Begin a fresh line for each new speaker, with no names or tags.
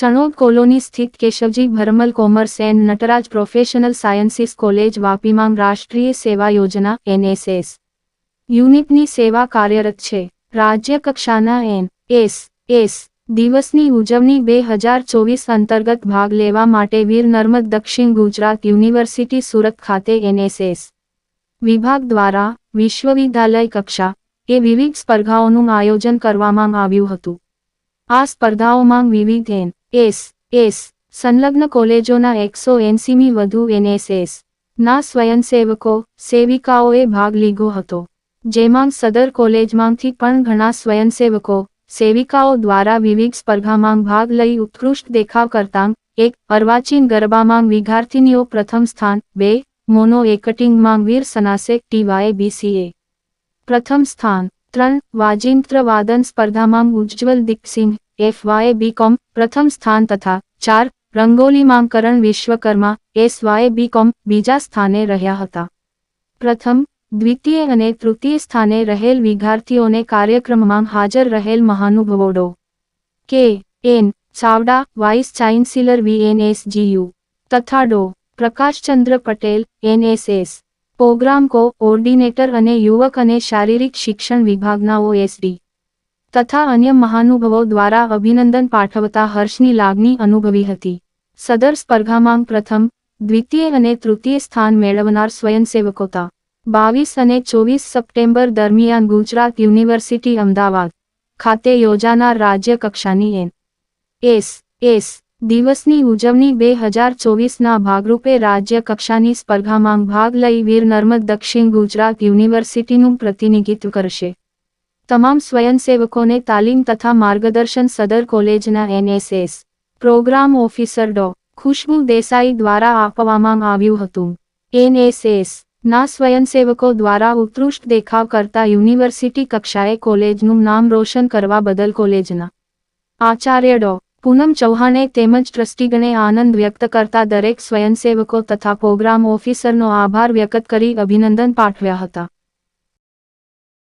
Chanod colony સ્થિત Keshavji Bharmal Commerce and Nataraj Professional Sciences College વાપીમાં રાષ્ટ્રીય સેવા યોજના, એનએસએસ. યુનિટની સેવા કાર્યરત છે. રાજ્ય કક્ષાના એન એસ એસ દિવસની ઉજવણી બે હજાર ચોવીસ અંતર્ગત ભાગ લેવા માટે વીર નર્મદ દક્ષિણ ગુજરાત યુનિવર્સિટી સુરત ખાતે એનએસએસ વિભાગ દ્વારા વિશ્વવિદ્યાલય કક્ષા એ વિવિધ સ્પર્ધાઓનું આયોજન કરવામાં આવ્યું હતું. આ સ્પર્ધાઓમાં વિવિધ એન એસ એસ, સંલગ્ન કોલેજોના એકસો એંસીમી વધુ એનએસએસ. ના સ્વયંસેવકો, સેવિકાઓએ ભાગ લીધો હતો. જેમાં સદર કોલેજમાંથી પણ ઘણા સ્વયંસેવકો, સેવિકાઓ દ્વારા વિવિધ સ્પર્ધામાં ભાગ લઈ ઉત્કૃષ્ટ દેખાવ કરતાં, એક અર્વાચીન ગરબામાં વિદ્યાર્થીનીઓ પ્રથમ સ્થાન, બે, મોનો એકટિંગમાં વીર સનાસેક ટીવાય બીસીએ. પ્રથમ સ્થાન, ત્રણ વાજિંત્ર વાદન સ્પર્ધામાં ઉજ્જવલ દીપસિંહ એફવાય બીકોમ પ્રથમ સ્થાન તથા ચાર, રંગોલીમાંકરણ વિશ્વકર્મા એસવાય બીકોમ બીજા સ્થાને રહ્યા હતા. પ્રથમ, દ્વિતીય અને તૃતીય સ્થાને રહેલ વિદ્યાર્થીઓને કાર્યક્રમમાં હાજર રહેલ મહાનુભવોડો. K, N, Chavda, vice chancellor VNSGU તથા Dr, Prakashchandra Patel NSS programme coordinator અને યુવક અને શારીરિક શિક્ષણ વિભાગના ઓએસડી તથા અન્ય મહાનુભવો દ્વારા અભિનંદન પાઠવતા હર્ષની લાગણી અનુભવી હતી. સદર સ્પર્ધામાં પ્રથમ, દ્વિતીય અને તૃતીય સ્થાન મેળવનાર સ્વયંસેવકોતા. બાવીસ અને ચોવીસ સપ્ટેમ્બર દરમિયાન ગુજરાત યુનિવર્સિટી અમદાવાદ ખાતે યોજાનાર રાજ્ય કક્ષાની એન. એસ. એસ. દિવસની ઉજવણી બે હજાર ચોવીસના ભાગરૂપે રાજ્ય કક્ષાની સ્પર્ધામાં ભાગ લઈ વીર નર્મદ દક્ષિણ ગુજરાત યુનિવર્સિટીનું પ્રતિનિધિત્વ કરશે. તમામ સ્વયંસેવકોને તાલીમ તથા માર્ગદર્શન સદર કોલેજના NSS programme officer Dr. Khushbu Desai દ્વારા આપવામાં આવ્યું હતું. એનએસએસ ના સ્વયંસેવકો દ્વારા ઉત્કૃષ્ટ દેખાવ કરતા યુનિવર્સિટી કક્ષાએ કોલેજનું નામ રોશન કરવા બદલ કોલેજના આચાર્ય ડો. પૂનમ ચૌહાણે તેમજ ટ્રસ્ટીગણે આનંદ વ્યક્ત કરતા દરેક સ્વયંસેવકો તથા પ્રોગ્રામ ઓફિસરનો આભાર વ્યક્ત કરી અભિનંદન પાઠવ્યા હતા.